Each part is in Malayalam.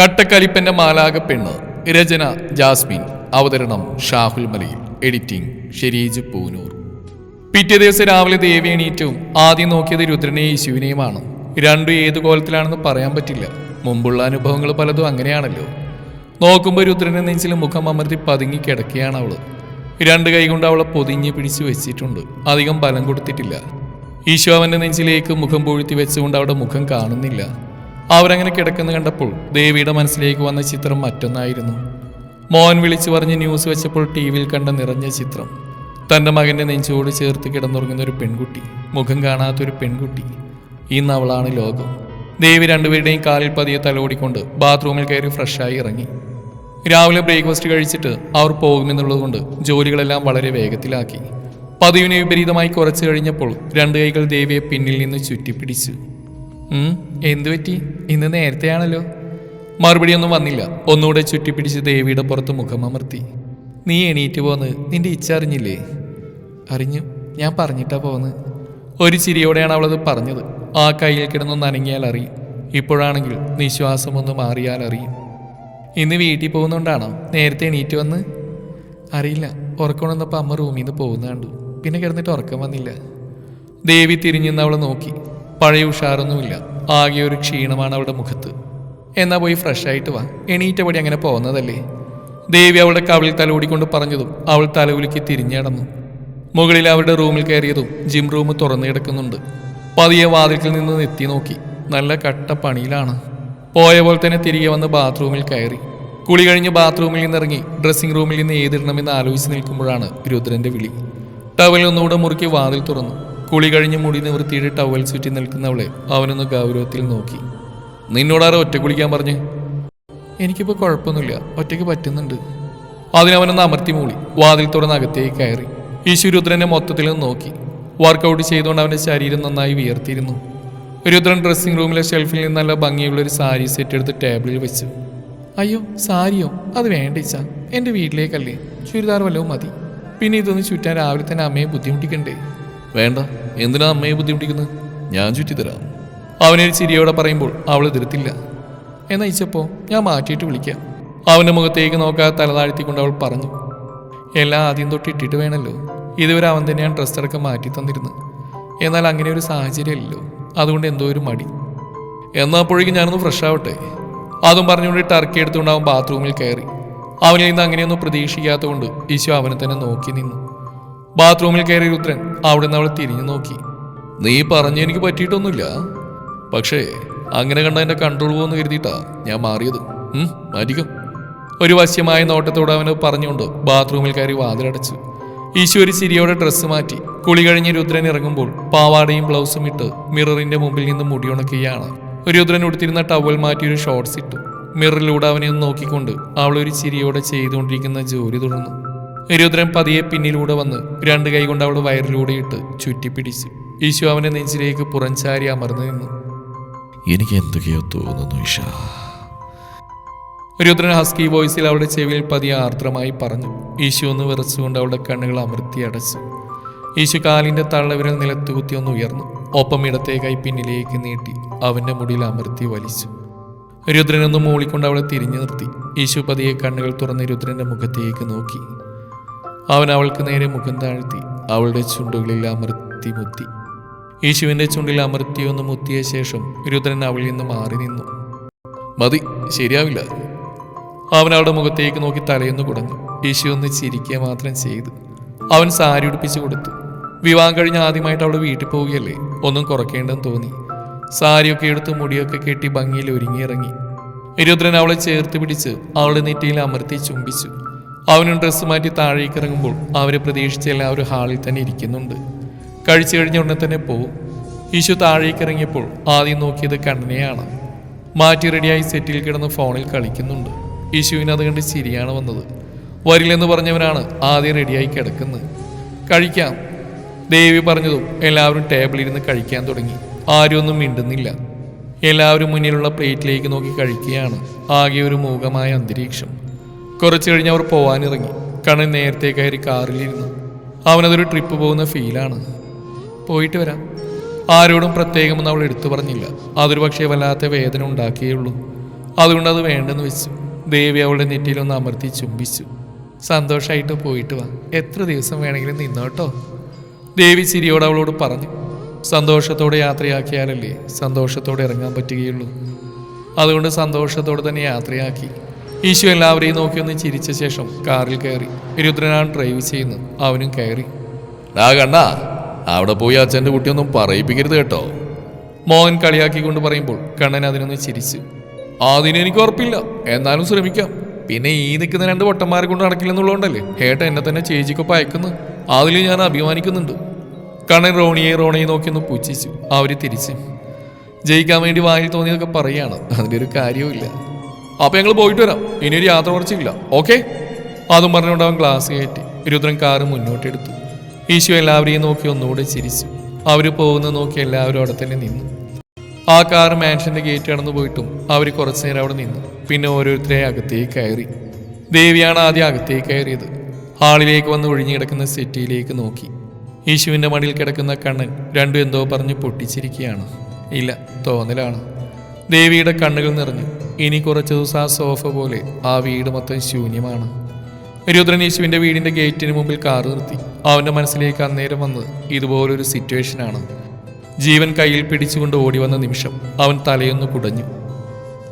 കട്ടക്കലിപ്പന്റെ മാലാക പെണ്ണ് രചന ജാസ്മിൻ. അവതരണം ഷാഹുൽ മലയിൽ. എഡിറ്റിംഗ് ഷെരീജ് പൂനൂർ. പിറ്റേ ദിവസം രാവിലെ ദേവി എണീറ്റവും ആദ്യം നോക്കിയത് രുദ്രനെയും യേശുവിനെയുമാണ്. രണ്ടും ഏത് കോലത്തിലാണെന്ന് പറയാൻ പറ്റില്ല. മുമ്പുള്ള അനുഭവങ്ങൾ പലതും അങ്ങനെയാണല്ലോ. നോക്കുമ്പോൾ രുദ്രനെ നെഞ്ചിൽ മുഖം അമർത്തി പതുങ്ങി കിടക്കുകയാണ് അവൾ. രണ്ട് കൈകൊണ്ട് അവളെ പൊതിഞ്ഞ് പിടിച്ചു വെച്ചിട്ടുണ്ട്. അധികം ബലം കൊടുത്തിട്ടില്ല. ഈശോ അവന്റെ നെഞ്ചിലേക്ക് മുഖം പൂഴ്ത്തി വെച്ചുകൊണ്ട് അവിടെ മുഖം കാണുന്നില്ല. അവരങ്ങനെ കിടക്കുന്നു കണ്ടപ്പോൾ ദേവിയുടെ മനസ്സിലേക്ക് വന്ന ചിത്രം മറ്റൊന്നായിരുന്നു. മോൻ വിളിച്ചു പറഞ്ഞ് ന്യൂസ് വെച്ചപ്പോൾ ടി വിയിൽ കണ്ട നിറഞ്ഞ ചിത്രം. തന്റെ മകന്റെ നെഞ്ചോട് ചേർത്ത് കിടന്നുറങ്ങുന്ന ഒരു പെൺകുട്ടി മുഖം കാണാത്തൊരു പെൺകുട്ടി. ഇന്ന് അവളാണ് ലോകം. ദേവി രണ്ടുപേരുടെയും കാലിൽ പതിയെ തലോടിക്കൊണ്ട് ബാത്റൂമിൽ കയറി ഫ്രഷായി ഇറങ്ങി. രാവിലെ ബ്രേക്ക്ഫാസ്റ്റ് കഴിച്ചിട്ട് അവർ പോകുമെന്നുള്ളതുകൊണ്ട് ജോലികളെല്ലാം വളരെ വേഗത്തിലാക്കി. പതിവിന് വിപരീതമായി കുറച്ച് കഴിഞ്ഞപ്പോൾ രണ്ട് കൈകൾ ദേവിയെ പിന്നിൽ നിന്ന് ചുറ്റിപ്പിടിച്ചു. എന്തു പറ്റി? ഇന്ന് നേരത്തെയാണല്ലോ. മറുപടിയൊന്നും വന്നില്ല. ഒന്നുകൂടെ ചുറ്റിപ്പിടിച്ച് ദേവിയുടെ പുറത്ത് മുഖം അമർത്തി. നീ എണീറ്റ് പോന്ന്. നിന്റെ ഇച്ഛ അറിഞ്ഞില്ലേ? അറിഞ്ഞു. ഞാൻ പറഞ്ഞിട്ടാ പോന്ന്. ഒരു ചിരിയോടെയാണ് അവളത് പറഞ്ഞത്. ആ കയ്യിൽ കിടന്നൊന്ന് അനങ്ങിയാൽ അറിയും. ഇപ്പോഴാണെങ്കിൽ നിശ്വാസം ഒന്ന് മാറിയാൽ അറിയും. ഇന്ന് വീട്ടിൽ പോകുന്നോണ്ടാണോ? നേരത്തെ എണീറ്റ് വന്ന്? അറിയില്ല. ഉറക്കം വന്നപ്പോൾ അമ്മ റൂമിൽ നിന്ന് പോകുന്ന കണ്ടു. പിന്നെ കിടന്നിട്ട് ഉറക്കം വന്നില്ല. ദേവി തിരിഞ്ഞെന്ന് അവൾ നോക്കി. പഴയ ഉഷാറൊന്നുമില്ല. ആകെ ഒരു ക്ഷീണമാണ് അവളുടെ മുഖത്ത്. എന്നാ പോയി ഫ്രഷ് ആയിട്ട് വാ. എണീറ്റപടി അങ്ങനെ പോകുന്നതല്ലേ ദേവി അവളുടെ കവിളിൽ തലോടിക്കൊണ്ട് പറഞ്ഞതും അവൾ തലകുലുക്കി തിരിഞ്ഞടന്നു മുകളിൽ അവരുടെ റൂമിൽ കയറിയതും ജിം റൂം തുറന്നു കിടക്കുന്നുണ്ട്. പതിയെ വാതിൽക്കിൽ നിന്ന് എത്തി നോക്കി. നല്ല കട്ട പണിയിലാണ്. പോയ പോലെ തന്നെ തിരികെ വന്ന് ബാത്റൂമിൽ കയറി. കുളി കഴിഞ്ഞ് ബാത്റൂമിൽ നിന്നിറങ്ങി ഡ്രസ്സിംഗ് റൂമിൽ നിന്ന് ഏതിടണമെന്ന് ആലോചിച്ച് നിൽക്കുമ്പോഴാണ് രുദ്രന്റെ വിളി. ടവലിൽ ഒന്നുകൂടെ മുറുക്കി വാതിൽ തുറന്നു. കുളി കഴിഞ്ഞ് മുടി നിവൃത്തിയിട്ട് ടവൽ ചുറ്റി നിൽക്കുന്നവളെ അവനൊന്ന് ഗൗരവത്തിൽ നോക്കി. നിന്നോടാറ് ഒറ്റ കുളിക്കാൻ പറഞ്ഞു? എനിക്കിപ്പോൾ കുഴപ്പമൊന്നുമില്ല. ഒറ്റയ്ക്ക് പറ്റുന്നുണ്ട്. അതിനവനൊന്ന് അമർത്തി മൂളി. വാതിൽ തുറന്ന് അകത്തേക്ക് കയറി. ഈശു രുദ്രനെ മൊത്തത്തിൽ നോക്കി. വർക്കൗട്ട് ചെയ്തുകൊണ്ട് അവന്റെ ശരീരം നന്നായി വിയർത്തിയിരുന്നു. രുദ്രൻ ഡ്രസ്സിംഗ് റൂമിലെ ഷെൽഫിൽ നിന്ന് നല്ല ഭംഗിയുള്ള ഒരു സാരി സെറ്റ് എടുത്ത് ടേബിളിൽ വെച്ചു. അയ്യോ സാരിയോ? അത് വേണ്ടിച്ച എന്റെ വീട്ടിലേക്കല്ലേ. ചുരിദാർ വല്ലതും മതി. പിന്നെ ഇതൊന്ന് ചുറ്റാൻ രാവിലെ തന്നെ അമ്മയെ ബുദ്ധിമുട്ടിക്കണ്ടേ? വേണ്ട എന്തിനാ അമ്മയെ ബുദ്ധിമുട്ടിക്കുന്നത്? ഞാൻ ചുറ്റിത്തരാം. അവനൊരു ചിരിയോടെ പറയുമ്പോൾ അവൾ എതിർത്തില്ല. എന്നാ ഇച്ചപ്പോ ഞാൻ മാറ്റിയിട്ട് വിളിക്കാം. അവന്റെ മുഖത്തേക്ക് നോക്കാതെ തല താഴ്ത്തിക്കൊണ്ട് അവൾ പറഞ്ഞു എല്ലാം ആദ്യം തൊട്ട് ഇട്ടിട്ട് വേണമല്ലോ ഇതുവരെ അവൻ തന്നെയാണ് ഡ്രസ് അടക്കം മാറ്റി തന്നിരുന്നത്. എന്നാൽ അങ്ങനെ ഒരു സാഹചര്യമല്ലോ അതുകൊണ്ട് എന്തോ ഒരു മടി. എന്നാ അപ്പോഴേക്കും ഞാനൊന്ന് ഫ്രഷ് ആവട്ടെ. അതും പറഞ്ഞുകൊണ്ട് ടർക്കി എടുത്തുകൊണ്ട് അവൻ ബാത്റൂമിൽ കയറി. അവനിൽ നിന്ന് അങ്ങനെയൊന്നും പ്രതീക്ഷിക്കാത്തതുകൊണ്ട് ഈശോ അവനെ തന്നെ നോക്കി നിന്നു. ബാത്റൂമിൽ കയറി രുദ്രൻ അവിടെ നിന്ന് അവൾ തിരിഞ്ഞു നോക്കി. നീ പറഞ്ഞു എനിക്ക് പറ്റിയിട്ടൊന്നുമില്ല. പക്ഷേ അങ്ങനെ കണ്ട എന്റെ കൺട്രോൾ പോകുമെന്ന് കരുതിയിട്ടാ ഞാൻ മാറിയത്. മാറ്റിക്കും ഒരു വശ്യമായ നോട്ടത്തോടെ അവന് പറഞ്ഞുകൊണ്ട് ബാത്റൂമിൽ കയറി വാതിലടച്ചു. ഈശ്വരി ചിരിയോടെ ഡ്രസ്സ് മാറ്റി. കുളി കഴിഞ്ഞ് രുദ്രൻ ഇറങ്ങുമ്പോൾ പാവാടയും ബ്ലൗസും ഇട്ട് മിററിന്റെ മുമ്പിൽ നിന്ന് മുടിയുണക്കുകയാണ് രുദ്രൻ ഉടുത്തിരുന്ന ടവൽ മാറ്റി ഒരു ഷോർട്സ് ഇട്ടു. മിററിലൂടെ അവനെ ഒന്ന് നോക്കിക്കൊണ്ട് അവളൊരു ചിരിയോടെ ചെയ്തുകൊണ്ടിരിക്കുന്ന ജോലി തുടർന്നു. രുദ്രൻ പതിയെ പിന്നിലൂടെ വന്ന് രണ്ട് കൈ കൊണ്ട് അവൾ വയറിലൂടെ ഇട്ട് ചുറ്റിപ്പിടിച്ചു. ഈശോ അവനെ നെഞ്ചിലേക്ക് പുറംചാരി അമർന്നു നിന്നു. എനിക്ക് എന്തൊക്കെയോ തോന്നുന്നു ഇഷ രുദ്രൻ ഹസ്കി വോയിസിൽ അവളുടെ ചെവിയിൽ പതിയെ ആർദ്രമായി പറഞ്ഞു. ഈശു ഒന്ന് വിറച്ചുകൊണ്ട് അവളുടെ കണ്ണുകൾ അമർത്തി അടച്ചു. ഈശു കാലിന്റെ തള്ളവിരൽ നിലത്ത് കുത്തി ഒന്ന് ഉയർന്നു. ഒപ്പം കൈ പിന്നിലേക്ക് നീട്ടി അവന്റെ മുടിയിൽ അമർത്തി വലിച്ചു. രുദ്രനൊന്ന് മൂളിക്കൊണ്ട് അവളെ തിരിഞ്ഞു നിർത്തി. ഈശു പതിയെ കണ്ണുകൾ തുറന്ന് രുദ്രന്റെ മുഖത്തേക്ക് നോക്കി. അവൻ അവൾക്ക് നേരെ മുഖം താഴ്ത്തി അവളുടെ ചുണ്ടുകളിൽ അമർത്തി മുത്തി. യേശുവിന്റെ ചുണ്ടിൽ അമർത്തി ഒന്ന് മുത്തിയ ശേഷം രുദ്രൻ അവളിൽ നിന്ന് മാറി നിന്നു. മതി ശരിയാവില്ല അവൻ അവളുടെ മുഖത്തേക്ക് നോക്കി തലയൊന്ന് കുടഞ്ഞു. യേശു ഒന്ന് ചിരിക്കുക മാത്രം ചെയ്തു. അവൻ സാരി ഉടുപ്പിച്ചു കൊടുത്തു. വിവാഹം കഴിഞ്ഞ് ആദ്യമായിട്ട് അവൾ വീട്ടിൽ പോവുകയല്ലേ? ഒന്നും കുറയ്ക്കേണ്ടെന്ന് തോന്നി. സാരിയൊക്കെ എടുത്ത് മുടിയൊക്കെ കെട്ടി ഭംഗിയിൽ ഒരുങ്ങിയിറങ്ങി. രുദ്രൻ അവളെ ചേർത്ത് പിടിച്ച് അവളുടെ നെറ്റിയിൽ അമർത്തി ചുംബിച്ചു. അവനും ഡ്രസ്സ് മാറ്റി താഴേക്ക് ഇറങ്ങുമ്പോൾ അവരെ പ്രതീക്ഷിച്ച് എല്ലാവരും ഹാളിൽ തന്നെ ഇരിക്കുന്നുണ്ട്. കഴിച്ചു കഴിഞ്ഞ ഉടനെ തന്നെ പോവും ഈശു താഴേക്ക് ഇറങ്ങിയപ്പോൾ ആദ്യം നോക്കിയത് കണ്ണനെയാണ്. മാറ്റി റെഡിയായി സെറ്റിൽ കിടന്ന് ഫോണിൽ കളിക്കുന്നുണ്ട്. യേശുവിന് അത് കണ്ട് ശരിയാണ് വന്നത്. വരില്ലെന്ന് പറഞ്ഞവനാണ് ആദ്യം റെഡിയായി കിടക്കുന്നത്. കഴിക്കാം. ദേവി പറഞ്ഞതും എല്ലാവരും ടേബിളിരുന്ന് കഴിക്കാൻ തുടങ്ങി. ആരും ഒന്നും മിണ്ടുന്നില്ല. എല്ലാവരും മുന്നിലുള്ള പ്ലേറ്റിലേക്ക് നോക്കി കഴിക്കുകയാണ്. ആകെ ഒരു മൂകമായ അന്തരീക്ഷം. കുറച്ചു കഴിഞ്ഞ് അവർ പോവാനിറങ്ങി. കണ്ണൻ നേരത്തെ കയറി കാറിലിരുന്നു. അവനതൊരു ട്രിപ്പ് പോകുന്ന ഫീലാണ് പോയിട്ട് വരാം. ആരോടും പ്രത്യേകമൊന്നും അവൾ എടുത്തു പറഞ്ഞില്ല. അതൊരു പക്ഷേ വല്ലാത്ത വേദന ഉണ്ടാക്കിയുള്ളൂ അതുകൊണ്ട് അത് വേണ്ടെന്ന് വെച്ചു. ദേവി അവളുടെ നെറ്റിയിലൊന്ന് അമർത്തി ചുംബിച്ചു. സന്തോഷമായിട്ട് പോയിട്ട് വാ. എത്ര ദിവസം വേണമെങ്കിലും നിന്നോട്ടോ ദേവി ചിരിയോട് അവളോട് പറഞ്ഞു. സന്തോഷത്തോടെ യാത്രയാക്കിയാലല്ലേ സന്തോഷത്തോടെ ഇറങ്ങാൻ പറ്റുകയുള്ളൂ. അതുകൊണ്ട് സന്തോഷത്തോടെ തന്നെ യാത്രയാക്കി. ഈശു എല്ലാവരെയും നോക്കി ഒന്ന് ചിരിച്ച ശേഷം കാറിൽ കയറി. രുദ്രനാണ് ഡ്രൈവ് ചെയ്യുന്നത് അവനും കയറി. ഡാ കണ്ണാ അവിടെ പോയി അച്ഛന്റെ കുട്ടിയൊന്നും പറയിപ്പിക്കരുത് കേട്ടോ. മോഹൻ കളിയാക്കിക്കൊണ്ട് പറയുമ്പോൾ കണ്ണൻ അതിനൊന്ന് ചിരിച്ചു. അതിനെനിക്ക് ഉറപ്പില്ല. എന്നാലും ശ്രമിക്കാം. പിന്നെ ഈ നിൽക്കുന്ന രണ്ട് പൊട്ടന്മാരെ കൊണ്ട് നടക്കില്ലെന്നുള്ളതുകൊണ്ടല്ലേ ഏട്ട എന്നെ തന്നെ ചേച്ചിക്കൊപ്പം അയക്കുന്നു. അതിൽ ഞാൻ അഭിമാനിക്കുന്നുണ്ട്. കണ്ണൻ റോണിയെ റോണയെ നോക്കിയൊന്ന് പുച്ഛിച്ചു. അവർ തിരിച്ചു. ജയിക്കാൻ വേണ്ടി വായിൽ തോന്നിയതൊക്കെ പറയുകയാണ് അതിന്റെ ഒരു കാര്യവുമില്ല. അപ്പൊ ഞങ്ങൾ പോയിട്ട് വരാം. ഇനി ഒരു യാത്ര കുറച്ചില്ല ഓക്കെ അതും പറഞ്ഞുകൊണ്ട് അവൻ ഗ്ലാസ് കയറ്റി. രുദ്രൻ കാറ് മുന്നോട്ടെടുത്തു ഈശോ എല്ലാവരെയും നോക്കി ഒന്നുകൂടെ ചിരിച്ചു. അവർ പോകുന്ന നോക്കി എല്ലാവരും അവിടെ തന്നെ നിന്നു. ആ കാർ മാൻഷന്റെ ഗേറ്റ് കടന്നു പോയിട്ടും അവർ കുറച്ചു നേരം അവിടെ നിന്നു. പിന്നെ ഓരോരുത്തരെ അകത്തേക്ക് കയറി. ദേവിയാണ് ആദ്യം അകത്തേക്ക് കയറിയത്. ഹാളിലേക്ക് വന്ന് ഒഴിഞ്ഞു കിടക്കുന്ന സെറ്റിയിലേക്ക് നോക്കി. ഈശുവിന്റെ മടിയിൽ കിടക്കുന്ന കണ്ണൻ രണ്ടും എന്തോ പറഞ്ഞ് പൊട്ടിച്ചിരിക്കുകയാണ്. ഇല്ല തോന്നലാണ്. ദേവിയുടെ കണ്ണുകൾ നിറഞ്ഞു. ഇനി കുറച്ച് ദിവസം ആ സോഫ പോലെ ആ വീട് മൊത്തം ശൂന്യമാണ്. രുദ്രൻ യേശുവിന്റെ വീടിന്റെ ഗേറ്റിന് മുമ്പിൽ കാർ നിർത്തി. അവന്റെ മനസ്സിലേക്ക് അന്നേരം വന്ന് ഇതുപോലൊരു സിറ്റുവേഷനാണ്. ജീവൻ കയ്യിൽ പിടിച്ചുകൊണ്ട് ഓടി വന്ന നിമിഷം അവൻ തലയൊന്ന് കുടഞ്ഞു.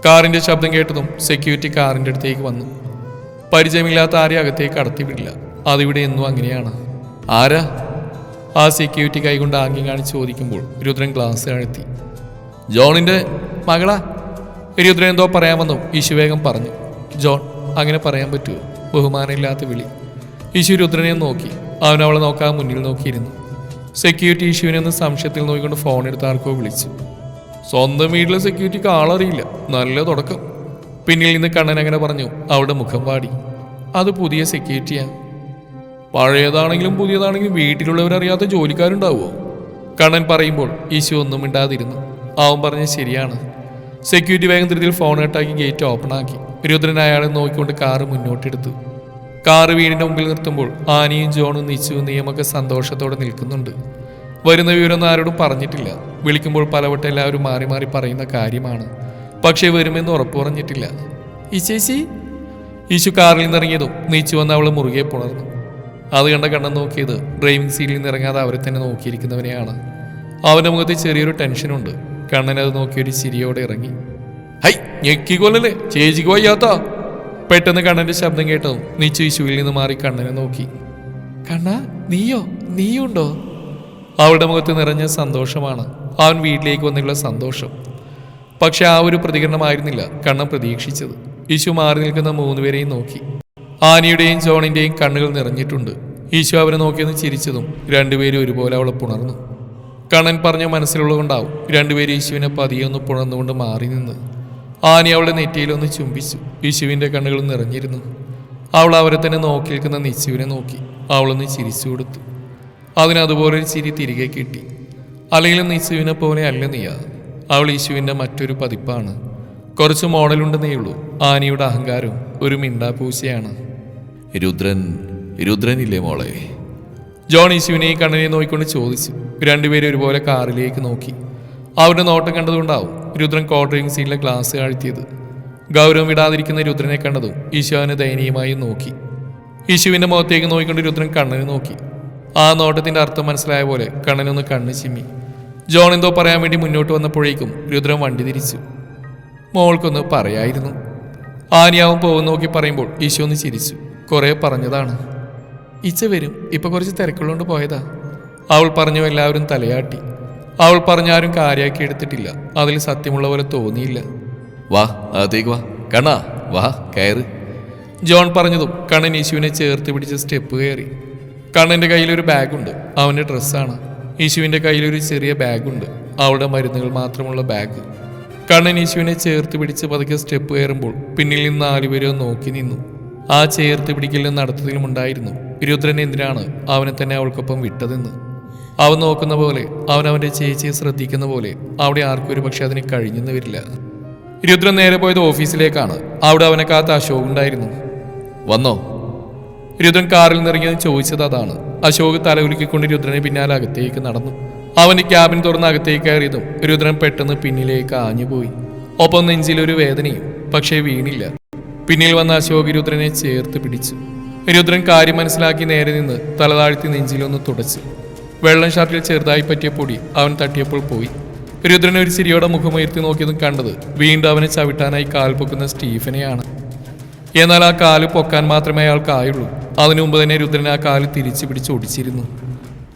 കാറിന്റെ ശബ്ദം കേട്ടതും സെക്യൂരിറ്റി കാറിന്റെ അടുത്തേക്ക് വന്നു. പരിചയമില്ലാത്ത ആരെയും അകത്തേക്ക് കടത്തിവിടില്ല അതിവിടെ എന്നും അങ്ങനെയാണ്. ആരാ? ആ സെക്യൂരിറ്റി കൈകൊണ്ട് ആംഗ്യം കാണിച്ച് ചോദിക്കുമ്പോൾ രുദ്രൻ ഗ്ലാസ് അഴുത്തി. ജോണിന്റെ മകളാ രുദ്രൻ എന്തോ പറയാമെന്നോ ഈശു വേഗം പറഞ്ഞു ജോൺ അങ്ങനെ പറയാൻ പറ്റുമോ ബഹുമാനമില്ലാത്ത വിളി. ഈശു രുദ്രനെ നോക്കി. അവൻ അവളെ നോക്കാൻ മുന്നിൽ നോക്കിയിരുന്നു. സെക്യൂരിറ്റി ഇഷ്യൂവിനെ ഒന്ന് സംശയത്തിൽ നോക്കിക്കൊണ്ട് ഫോൺ എടുത്ത് ആർക്കോ വിളിച്ചു. സ്വന്തം വീട്ടിലെ സെക്യൂരിറ്റിക്ക് ആളറിയില്ല. നല്ല തുടക്കം. പിന്നിൽ നിന്ന് കണ്ണൻ അങ്ങനെ പറഞ്ഞു അവളുടെ മുഖം പാടി അത് പുതിയ സെക്യൂരിറ്റിയാണ് പഴയതാണെങ്കിലും പുതിയതാണെങ്കിലും വീട്ടിലുള്ളവരറിയാത്ത ജോലിക്കാരുണ്ടാവുമോ? കണ്ണൻ പറയുമ്പോൾ ഈശു ഒന്നും മിണ്ടാതിരുന്നു. അവൻ പറഞ്ഞത് ശരിയാണ്. സെക്യൂരിറ്റി വേഗം ധൃതിയിൽ ഫോൺ കട്ടാക്കി ഗേറ്റ് ഓപ്പൺ ആക്കി. രുദ്രൻ അയാളെ നോക്കിക്കൊണ്ട് കാറ് മുന്നോട്ടെടുത്തു. കാറ് വീടിന്റെ മുമ്പിൽ നിർത്തുമ്പോൾ ആനിയും ജോണും നിച്ചുവും നിയമൊക്കെ സന്തോഷത്തോടെ നിൽക്കുന്നുണ്ട്. വരുന്ന വിവരമൊന്നും ആരോടും പറഞ്ഞിട്ടില്ല. വിളിക്കുമ്പോൾ പലവട്ടം എല്ലാവരും മാറി മാറി പറയുന്ന കാര്യമാണ്. പക്ഷേ വരുമെന്ന് ഉറപ്പ് പറഞ്ഞിട്ടില്ല. ഈശേശി ഈശു കാറിൽ നിന്നിറങ്ങിയതും നീച്ചു വന്ന് അവൾ മുറുകെ പുണർന്നു. അത് കണ്ട കണ്ണൻ നോക്കിയത് ഡ്രൈവിംഗ് സീറ്റിൽ നിന്ന് ഇറങ്ങാതെ അവരെ തന്നെ നോക്കിയിരിക്കുന്നവനെയാണ്. അവന്റെ മുഖത്ത് ചെറിയൊരു ടെൻഷനുണ്ട്. കണ്ണൻ അത് നോക്കി ഒരു ചിരിയോടെ ഇറങ്ങി. ഹൈ ഞെക്കിക്കൊല്ലല്ലേ ചേച്ചിക്ക് വയ്യാത്ത. പെട്ടെന്ന് കണ്ണന്റെ ശബ്ദം കേട്ടോ നീച്ചു വിശുവിൽ നിന്ന് മാറി കണ്ണനെ നോക്കി. കണ്ണ നീയോ? നീയുണ്ടോ അവളുടെ മുഖത്ത് നിറഞ്ഞ സന്തോഷമാണ്. അവൻ വീട്ടിലേക്ക് വന്നുള്ള സന്തോഷം. പക്ഷെ ആ ഒരു പ്രതികരണമായിരുന്നില്ല കണ്ണൻ പ്രതീക്ഷിച്ചത്. ഈശു മാറി നിൽക്കുന്ന മൂന്നുപേരെയും നോക്കി. ആനിയുടെയും ജോണിന്റെയും കണ്ണുകൾ നിറഞ്ഞിട്ടുണ്ട്. ഈശു അവരെ നോക്കിയെന്ന് ചിരിച്ചതും രണ്ടുപേരും ഒരുപോലെ അവളെ പുണർന്നു. കണ്ണൻ പറഞ്ഞ മനസ്സിലുള്ളതുകൊണ്ടാവും രണ്ടുപേരും യേശുവിനെ പതിയെ ഒന്ന് പുണർന്നുകൊണ്ട് മാറി നിന്ന്. ആനി അവളുടെ നെറ്റിയിലൊന്ന് ചുംബിച്ചു. യേശുവിന്റെ കണ്ണുകൾ നിറഞ്ഞിരുന്നു. അവൾ അവരെ തന്നെ നോക്കി നിൽക്കുന്ന നിശുവിനെ നോക്കി. അവളൊന്ന് ചിരിച്ചു കൊടുത്തു. അതിനതുപോലൊരു ചിരി തിരികെ കിട്ടി. അല്ലെങ്കിലും നിശുവിനെ പോലെ അല്ല നീയ അവൾ യേശുവിന്റെ മറ്റൊരു പതിപ്പാണ്. കുറച്ച് മോഡലുണ്ടെന്നേ ഉള്ളൂ. ആനിയുടെ അഹങ്കാരം ഒരു മിണ്ടാപൂശയാണ് രുദ്രൻ രുദ്രനില്ലേ മോളെ? ജോൺ യേശുവിനെ കണ്ണിനെ നോക്കിക്കൊണ്ട് ചോദിച്ചു. രണ്ടുപേരും ഒരുപോലെ കാറിലേക്ക് നോക്കി. അവരുടെ നോട്ടം കണ്ടതുകൊണ്ടാവും രുദ്രൻ കോട്ടറിംഗ് സീറ്റിലെ ഗ്ലാസ് കാഴ്ത്തിയത് ഗൗരവം വിടാതിരിക്കുന്ന രുദ്രനെ കണ്ടതും ഈശോ ദയനീയമായി നോക്കി. യേശുവിന്റെ മുഖത്തേക്ക് നോക്കിക്കൊണ്ട് രുദ്രൻ കണ്ണിന് നോക്കി. ആ നോട്ടത്തിന്റെ അർത്ഥം മനസ്സിലായ പോലെ കണ്ണനൊന്ന് കണ്ണ് ചിമ്മി. ജോൺ എന്തോ പറയാൻ വേണ്ടി മുന്നോട്ട് വന്നപ്പോഴേക്കും രുദ്രൻ വണ്ടി തിരിച്ചു. മോൾക്കൊന്ന് പറയായിരുന്നു. ആനിയാവും പോകുന്ന നോക്കി പറയുമ്പോൾ ഈശോ ഒന്ന് ചിരിച്ചു. കുറേ പറഞ്ഞതാണ്. ഇച്ച വരും. ഇപ്പൊ കുറച്ച് തിരക്കുള്ളതുകൊണ്ട് പോയതാ. അവൾ പറഞ്ഞു എല്ലാവരും തലയാട്ടി. അവൾ പറഞ്ഞാരും കാര്യമാക്കി എടുത്തിട്ടില്ല. അതിൽ സത്യമുള്ള പോലെ തോന്നിയില്ല. വാ അതേക്ക് വാ. കണ്ണാ വാ കയറ്. ജോൺ പറഞ്ഞതും കണ്ണൻ യേശുവിനെ ചേർത്ത് പിടിച്ച് സ്റ്റെപ്പ് കയറി. കണ്ണന്റെ കയ്യിലൊരു ബാഗുണ്ട്. അവന്റെ ഡ്രസ്സാണ്. യേശുവിന്റെ കയ്യിലൊരു ചെറിയ ബാഗുണ്ട്. അവളുടെ മരുന്നുകൾ മാത്രമുള്ള ബാഗ്. കണ്ണൻ യേശുവിനെ ചേർത്ത് പിടിച്ച് പതുക്കെ സ്റ്റെപ്പ് കയറുമ്പോൾ പിന്നിൽ നിന്ന് നാലുപേരെ നോക്കി നിന്നു. ആ ചേർത്ത് പിടിക്കലും നടത്തത്തിലും ഉണ്ടായിരുന്നു. രുദ്രൻ എന്തിനാണ് അവനെ തന്നെ അവൾക്കൊപ്പം വിട്ടതെന്ന്? അവൻ നോക്കുന്ന പോലെ അവൻ അവന്റെ ചേച്ചിയെ ശ്രദ്ധിക്കുന്ന പോലെ അവിടെ ആർക്കും ഒരു പക്ഷെ അതിന് കഴിഞ്ഞെന്ന് വരില്ല. രുദ്രൻ നേരെ പോയത് ഓഫീസിലേക്കാണ്. അവിടെ അവനെ കാത്ത് അശോക് ഉണ്ടായിരുന്നു. വന്നോ? രുദ്രൻ കാറിൽ നിറങ്ങിയത് ചോദിച്ചത് അതാണ്. അശോക് തലകുലുക്കിക്കൊണ്ട് രുദ്രനെ പിന്നാലെ അകത്തേക്ക് നടന്നു. അവന് ക്യാബിൻ തുറന്ന് അകത്തേക്ക് കയറിയതും രുദ്രൻ പെട്ടെന്ന് പിന്നിലേക്ക് ആഞ്ഞുപോയി ഒപ്പം നെഞ്ചിലൊരു വേദനയും പക്ഷേ വീണില്ല. പിന്നിൽ വന്ന അശോക് രുദ്രനെ ചേർത്ത് പിടിച്ചു. രുദ്രൻ കാര്യം മനസ്സിലാക്കി നേരെ നിന്ന് തലതാഴ്ത്തി നെഞ്ചിലൊന്ന് തുടച്ചു. വെള്ളം ഷർട്ടിൽ ചെറുതായി പറ്റിയ പൊടി അവൻ തട്ടിയപ്പോൾ പോയി. രുദ്രൻ ഒരു ചിരിയോടെ മുഖമുയർത്തി നോക്കിയതും കണ്ടത് വീണ്ടും അവനെ ചവിട്ടാനായി കാൽ പൊക്കുന്ന സ്റ്റീഫനെയാണ്. എന്നാൽ ആ കാൽ പൊക്കാൻ മാത്രമേ അയാൾക്കായുള്ളൂ. അതിനു മുമ്പ് തന്നെ രുദ്രൻ ആ കാൽ തിരിച്ചു പിടിച്ച് ഒടിച്ചിരുന്നു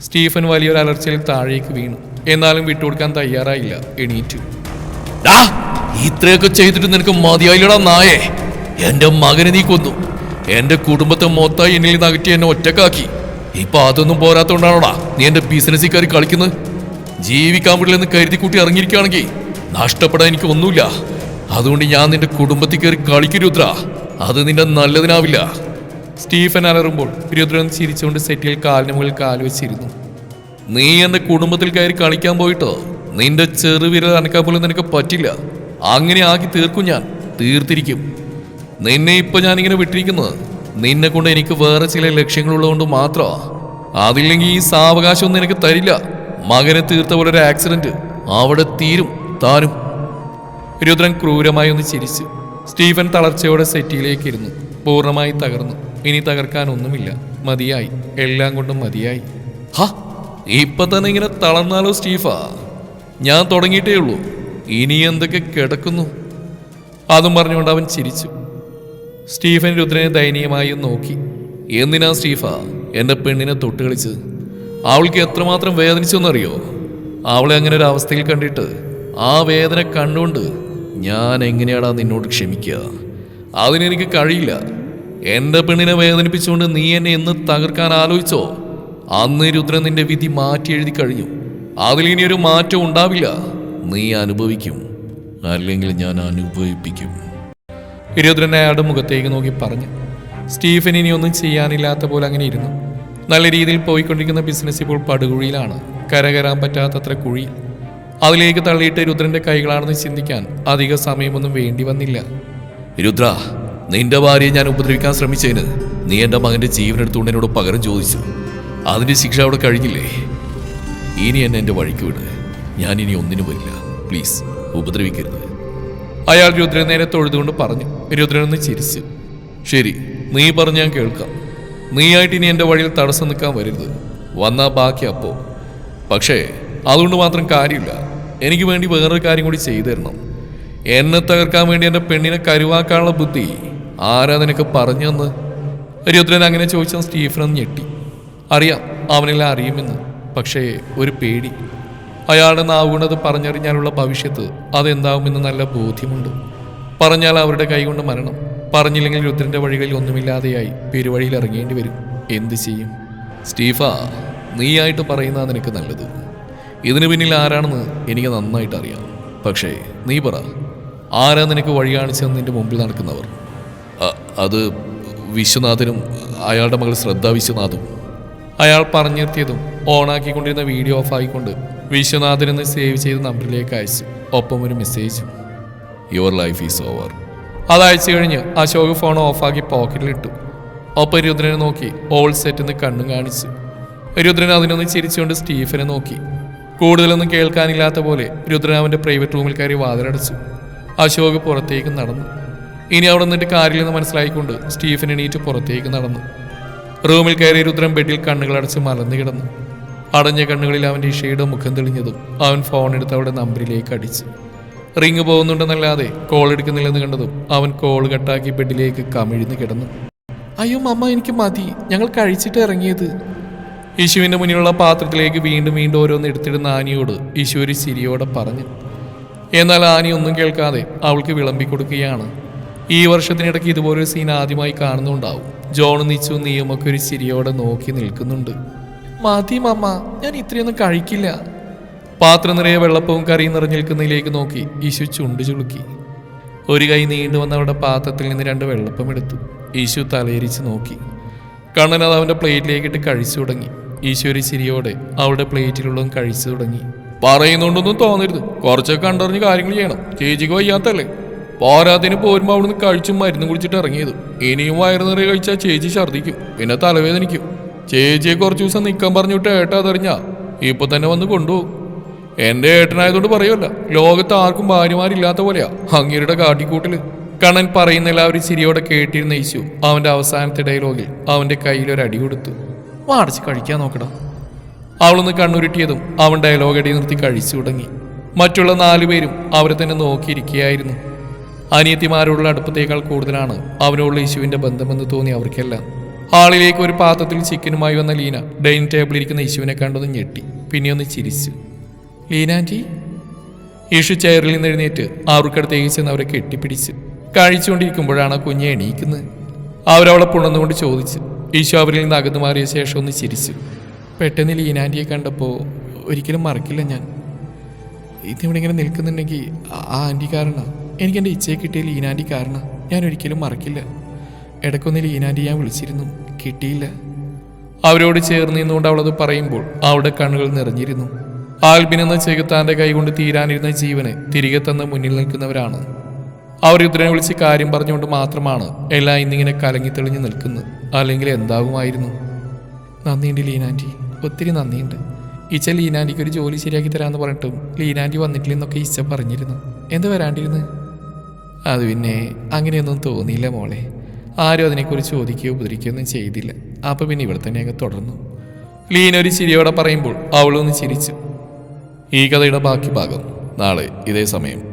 സ്റ്റീഫൻ വലിയൊരു അലർച്ചയിൽ താഴേക്ക് വീണു. എന്നാലും വിട്ടുകൊടുക്കാൻ തയ്യാറായില്ല. എണീറ്റു. ഇത്രയൊക്കെ ചെയ്തിട്ട് നിനക്ക് മതിയായില്ലടാ നായേ. എന്റെ മകനെ നീ കൊന്നു. എന്റെ കുടുംബത്തെ മൊത്തമായി എന്നിൽ നിന്ന് അകറ്റി എന്നെ ഒറ്റക്കാക്കി. ഇപ്പൊ അതൊന്നും പോരാത്തോണ്ടാണോടാ നീ എന്റെ ബിസിനസ്സിൽ കയറി കളിക്കുന്നത് ജീവിക്കാൻ പറ്റില്ലെന്ന് കരുതി കൂട്ടി ഇറങ്ങിയിരിക്കുകയാണെങ്കിൽ നഷ്ടപ്പെടാൻ എനിക്ക് ഒന്നുമില്ല. അതുകൊണ്ട് ഞാൻ നിന്റെ കുടുംബത്തിൽ കയറി കളിക്കരുദ്ര അത് നിന്റെ നല്ലതിനാവില്ല. സ്റ്റീഫൻ അലറുമ്പോൾ രുദ്രൻ ചിരിച്ചുകൊണ്ട് സെറ്റിൽ കാലിന് മുകളിൽ കാൽ വെച്ചിരുന്നു. നീ എന്റെ കുടുംബത്തിൽ കയറി കളിക്കാൻ പോയിട്ടോ? നിന്റെ ചെറുവിരൽ അനക്കാൻ പോലും നിനക്ക് പറ്റില്ല. അങ്ങനെ ആക്കി തീർക്കും ഞാൻ. തീർത്തിരിക്കും. നിന്നെ ഇപ്പൊ ഞാനിങ്ങനെ വിട്ടിരിക്കുന്നത്. നിന്നെ കൊണ്ട് എനിക്ക് വേറെ ചില ലക്ഷ്യങ്ങളുള്ളതുകൊണ്ട് മാത്രമാ അതില്ലെങ്കിൽ ഈ സാവകാശമൊന്നും എനിക്ക് തരില്ല. മകനെ തീർത്ത പോലെ ഒരു ആക്സിഡന്റ് അവിടെ തീരും താനും രുദ്രൻ ക്രൂരമായി ഒന്ന് ചിരിച്ചു. സ്റ്റീഫൻ തളർച്ചയോടെ സെറ്റിയിലേക്ക് ഇരുന്നു പൂർണമായി തകർന്നു. ഇനി തകർക്കാനൊന്നുമില്ല. മതിയായി. എല്ലാം കൊണ്ടും മതിയായി. ഹാ ഇപ്പൊ തന്നെ ഇങ്ങനെ തളർന്നാലോ സ്റ്റീഫ? ഞാൻ തുടങ്ങിയിട്ടേ ഉള്ളൂ. ഇനി എന്തൊക്കെ കിടക്കുന്നു? അതും പറഞ്ഞുകൊണ്ട് അവൻ ചിരിച്ചു. സ്റ്റീഫൻ രുദ്രനെ ദയനീയമായി നോക്കി. എന്തിനാ സ്റ്റീഫ? എന്റെ പെണ്ണിനെ തൊട്ട് കളിച്ച് അവൾക്ക് എത്രമാത്രം വേദനിച്ചെന്നറിയോ? അവളെ അങ്ങനെ ഒരു അവസ്ഥയിൽ കണ്ടിട്ട് ആ വേദന കണ്ടുകൊണ്ട് ഞാൻ എങ്ങനെയാടാ നിന്നോട് ക്ഷമിക്കുക? അതിനെനിക്ക് കഴിയില്ല. എന്റെ പെണ്ണിനെ വേദനിപ്പിച്ചുകൊണ്ട് നീ എന്നെ എന്ന് തകർക്കാൻ ആലോചിച്ചോ? അന്ന് രുദ്രൻ നിന്റെ വിധി മാറ്റി എഴുതി കഴിഞ്ഞു. അതിലിനി ഒരു മാറ്റം ഉണ്ടാവില്ല. നീ അനുഭവിക്കും. അല്ലെങ്കിൽ ഞാൻ അനുഭവിപ്പിക്കും. രുദ്രൻ അയാളുടെ മുഖത്തേക്ക് നോക്കി പറഞ്ഞു. സ്റ്റീഫൻ ഇനി ഒന്നും ചെയ്യാനില്ലാത്ത പോലെ അങ്ങനെ ഇരുന്നു. നല്ല രീതിയിൽ പോയിക്കൊണ്ടിരിക്കുന്ന ബിസിനസ് ഇപ്പോൾ പടുകുഴിയിലാണ്. കരകരാൻ പറ്റാത്തത്ര കുഴി. അതിലേക്ക് തള്ളിയിട്ട് രുദ്രന്റെ കൈകളാണെന്ന് ചിന്തിക്കാൻ അധിക സമയമൊന്നും വേണ്ടി വന്നില്ല. രുദ്ര നിന്റെ ഭാര്യയെ ഞാൻ ഉപദ്രവിക്കാൻ ശ്രമിച്ചതിന് നീ എന്റെ മകന്റെ ജീവൻ പകരം ചോദിച്ചു. അതിന്റെ ശിക്ഷ അവിടെ കഴിഞ്ഞില്ലേ? ഇനി എന്നെ എന്റെ വഴിക്ക് വിട്. ഞാൻ ഇനി ഒന്നിനും വരില്ല. പ്ലീസ് ഉപദ്രവിക്കരുത്. അയാൾ രുദ്രൻ നേരെ തൊഴുതുകൊണ്ട് പറഞ്ഞു രുദ്രൻ ഒന്ന് ചിരിച്ചു. ശരി നീ പറഞ്ഞ് ഞാൻ കേൾക്കാം. നീയായിട്ട് ഇനി എന്റെ വഴിയിൽ തടസ്സം നിൽക്കാൻ വരരുത്. വന്നാൽ ബാക്കി അപ്പോ. പക്ഷേ അതുകൊണ്ട് മാത്രം കാര്യമില്ല. എനിക്ക് വേണ്ടി വേറൊരു കാര്യം കൂടി ചെയ്തു തരണം. എന്നെ തകർക്കാൻ വേണ്ടി എന്റെ പെണ്ണിനെ കരുവാക്കാനുള്ള ബുദ്ധി ആരാ നിനക്ക് പറഞ്ഞു തന്ന് രുദ്രൻ അങ്ങനെ ചോദിച്ചാൽ സ്റ്റീഫൻ ഞെട്ടി. അറിയാം അവനെല്ലാം അറിയുമെന്ന്. പക്ഷേ ഒരു പേടി. അയാളുടെ നാവുകൊണ്ടത് പറഞ്ഞറിഞ്ഞാലുള്ള ഭവിഷ്യത്ത് അതെന്താവുമെന്ന് നല്ല ബോധ്യമുണ്ട്. പറഞ്ഞാൽ അവരുടെ കൈകൊണ്ട് മരണം. പറഞ്ഞില്ലെങ്കിൽ രുദ്രന്റെ വഴികളിൽ ഒന്നുമില്ലാതെയായി പെരുവഴിയിൽ ഇറങ്ങേണ്ടി വരും. എന്ത് ചെയ്യും? സ്റ്റീഫ നീയായിട്ട് പറയുന്നതാണ് നിനക്ക് നല്ലത്. ഇതിനു പിന്നിൽ ആരാണെന്ന് എനിക്ക് നന്നായിട്ട് അറിയാം. പക്ഷേ നീ പറ ആരാ നിനക്ക് വഴി കാണിച്ചെന്ന് നിന്റെ മുമ്പിൽ നടക്കുന്നവർ? അത് വിശ്വനാഥനും അയാളുടെ മകൾ ശ്രദ്ധ വിശ്വനാഥും അയാൾ പറഞ്ഞു ഓണാക്കിക്കൊണ്ടിരുന്ന വീഡിയോ ഓഫായിക്കൊണ്ട് വിശ്വനാഥൻ എന്ന് സേവ് ചെയ്ത നമ്പറിലേക്ക് അയച്ചു. ഒപ്പം ഒരു message your life is over അത് അയച്ചു കഴിഞ്ഞ് അശോക് ഫോൺ ഓഫാക്കി പോക്കറ്റിലിട്ടു ഒപ്പം രുദ്രനെ നോക്കി ഓൾ സെറ്റ് എന്ന് കണ്ണും കാണിച്ചു. രുദ്രൻ അതിനൊന്ന് ചിരിച്ചുകൊണ്ട് സ്റ്റീഫനെ നോക്കി. കൂടുതലൊന്നും കേൾക്കാനില്ലാത്ത പോലെ രുദ്രൻ അവന്റെ പ്രൈവറ്റ് റൂമിൽ കയറി വാതിലടച്ചു. അശോക് പുറത്തേക്ക് നടന്നു. ഇനി അവിടെ നിന്നിട്ട് കാര്യമില്ലെന്ന് മനസ്സിലായിക്കൊണ്ട് സ്റ്റീഫൻ എണീറ്റ് പുറത്തേക്ക് നടന്നു. റൂമിൽ കയറി രുദ്രൻ ബെഡിൽ കണ്ണുകളടച്ച് മലർന്നു കിടന്നു. അടഞ്ഞ കണ്ണുകളിൽ അവന്റെ ഇഷയുടെ മുഖം തെളിഞ്ഞതും അവൻ ഫോൺ എടുത്ത് അവിടെ നമ്പറിലേക്ക് അടിച്ചു. റിങ് പോകുന്നുണ്ടെന്നല്ലാതെ കോൾ എടുക്കുന്നില്ലെന്ന് കണ്ടതും അവൻ കോൾ കട്ടാക്കി ബെഡിലേക്ക് കമിഴ്ന്ന് കിടന്നു. അയ്യോ അമ്മ എനിക്ക് മതി. ഞങ്ങൾ കഴിച്ചിട്ട് ഇറങ്ങിയത്. യേശുവിന്റെ മുന്നിലുള്ള പാത്രത്തിലേക്ക് വീണ്ടും വീണ്ടും ഓരോന്ന് എടുത്തിടുന്ന ആനിയോട് യേശു ഒരു ചിരിയോടെ പറഞ്ഞു. എന്നാൽ ആനി ഒന്നും കേൾക്കാതെ അവൾക്ക് വിളമ്പി കൊടുക്കുകയാണ്. ഈ വർഷത്തിനിടയ്ക്ക് ഇതുപോലൊരു സീൻ ആദ്യമായി കാണുന്നുണ്ടാവും. ജോൺ നിച്ചു നീയുമൊക്കെ ഒരു ചിരിയോടെ നോക്കി നിൽക്കുന്നുണ്ട്. മതി മമ്മ ഞാൻ ഇത്രയൊന്നും കഴിക്കില്ല. പാത്രം നിറയെ വെള്ളപ്പവും കറിയും നിറഞ്ഞു നിൽക്കുന്നതിലേക്ക് നോക്കി ഈശു ചുണ്ടു ചുളുക്കി. ഒരു കൈ നീണ്ടു വന്ന അവരുടെ പാത്രത്തിൽ നിന്ന് രണ്ട് വെള്ളപ്പം എടുത്തു. ഈശു തലയിരിച്ച് നോക്കി. കണ്ണൻ അത് അവന്റെ പ്ലേറ്റിലേക്ക് ഇട്ട് കഴിച്ചു തുടങ്ങി. ഈശു ഒരു ചിരിയോടെ അവളുടെ പ്ലേറ്റിലുള്ളതും കഴിച്ചു തുടങ്ങി. പറയുന്നുണ്ടൊന്നും തോന്നരുത്. കുറച്ചൊക്കെ കണ്ടറിഞ്ഞ് കാര്യങ്ങൾ ചെയ്യണം. ചേച്ചിക്ക് വയ്യാത്തല്ലേ? പോരാത്തിന് പോരുമ്പോൾ അവിടുന്ന് കഴിച്ചും മരുന്നും കുടിച്ചിട്ട് ഇറങ്ങിയത്. ഇനിയും വയറു നിറയെ കഴിച്ചാൽ ചേച്ചി ഛർദ്ദിക്കും. പിന്നെ തലവേദനിക്കും. ചേച്ചിയെ കുറച്ച് ദിവസം നിൽക്കാൻ പറഞ്ഞിട്ട് ഏട്ടാ അതറിഞ്ഞ. ഇപ്പൊ തന്നെ വന്ന് കൊണ്ടുപോകും എന്റെ ഏട്ടനായതുകൊണ്ട് പറയുമല്ല ലോകത്ത് ആർക്കും ഭാര്യമാരില്ലാത്ത പോലെയാ അങ്ങേരുടെ കാട്ടിക്കൂട്ടിൽ. കണ്ണൻ പറയുന്ന എല്ലാവരും ചിരിയോടെ കേട്ടിരുന്ന യേശു അവന്റെ അവസാനത്തെ ഡയലോഗിൽ അവന്റെ കയ്യിൽ ഒരു അടി കൊടുത്തു. വാടച്ച് കഴിക്കാൻ നോക്കടാ. അവളൊന്ന് കണ്ണുരുട്ടിയതും അവൻ ഡയലോഗ് അടി നിർത്തി കഴിച്ചു തുടങ്ങി. മറ്റുള്ള നാലുപേരും അവരെ തന്നെ നോക്കിയിരിക്കുകയായിരുന്നു. അനിയത്തിമാരോടുള്ള അടുപ്പത്തേക്കാൾ കൂടുതലാണ് അവനോടുള്ള യേശുവിന്റെ ബന്ധമെന്ന് തോന്നി അവർക്കെല്ലാം. ഹാളിലേക്ക് ഒരു പാത്രത്തിൽ ചിക്കനുമായി വന്ന ലീന ഡൈനിങ് ടേബിളിൽ ഇരിക്കുന്ന യേശുവിനെ കണ്ടൊന്ന് ഞെട്ടി. പിന്നെ ഒന്ന് ചിരിച്ചു. ലീനാന്റി യേശു ചെയറിൽ നിന്ന് എഴുന്നേറ്റ് അവർക്കടുത്തേക്ക് ചെന്ന് അവരെ കെട്ടിപ്പിടിച്ച് കഴിച്ചുകൊണ്ടിരിക്കുമ്പോഴാണ് കുഞ്ഞെ എണീക്കുന്നത്. അവരവളെ പുണർന്നുകൊണ്ട് ചോദിച്ചു. ഈശോ അവരിൽ നിന്ന് അകന്നു മാറിയ ശേഷം ഒന്ന് ചിരിച്ചു. പെട്ടെന്ന് ലീനാന്റിയെ കണ്ടപ്പോൾ ഒരിക്കലും മറക്കില്ല ഞാൻ. ഇതിവിടെ ഇങ്ങനെ നിൽക്കുന്നുണ്ടെങ്കിൽ ആ- ആന്റി കാരണം? എനിക്ക് എന്റെ ഇച്ചയെ കിട്ടിയ ലീനാന്റി കാരണം? ഞാൻ ഒരിക്കലും മറക്കില്ല. ഇടയ്ക്കൊന്ന് ലീനാന്റി ഞാൻ വിളിച്ചിരുന്നു. കിട്ടിയില്ല. അവരോട് ചേർന്ന് നിന്നുകൊണ്ട് അവളത് പറയുമ്പോൾ അവളുടെ കണ്ണുകൾ നിറഞ്ഞിരുന്നു. ആൽബിൻ എന്ന ചെകുത്താന്റെ കൈകൊണ്ട് തീരാനിരുന്ന ജീവന് തിരികെ തന്ന് മുന്നിൽ നിൽക്കുന്നവരാണ്. അവർ രുദ്രനെ വിളിച്ച് കാര്യം പറഞ്ഞുകൊണ്ട് മാത്രമാണ് എല്ലാം ഇന്നിങ്ങനെ കലങ്ങി തെളിഞ്ഞു നിൽക്കുന്നത്. അല്ലെങ്കിൽ എന്താകുമായിരുന്നു? നന്ദിയുണ്ട് ലീനാന്റി ഒത്തിരി നന്ദിയുണ്ട്. ഈച്ച ലീനാന്റിക്ക് ഒരു ജോലി ശരിയാക്കി തരാമെന്ന് പറഞ്ഞിട്ടും ലീനാന്റി വന്നിട്ടില്ലെന്നൊക്കെ ഈച്ച പറഞ്ഞിരുന്നു. എന്ത് വരാണ്ടിരുന്നു? അത് പിന്നെ അങ്ങനെയൊന്നും തോന്നിയില്ല മോളെ. ആരും അതിനെക്കുറിച്ച് ചോദിക്കുകയോ ഉപദ്രിക്കുകയോ ഒന്നും ചെയ്തില്ല. അപ്പോൾ പിന്നെ ഇവിടെ തന്നെ അങ്ങ് തുടർന്നു. ലീന ഒരു ചിരിയോടെ പറയുമ്പോൾ അവളൊന്ന് ചിരിച്ചു. ഈ കഥയുടെ ബാക്കി ഭാഗം നാളെ ഇതേ സമയം.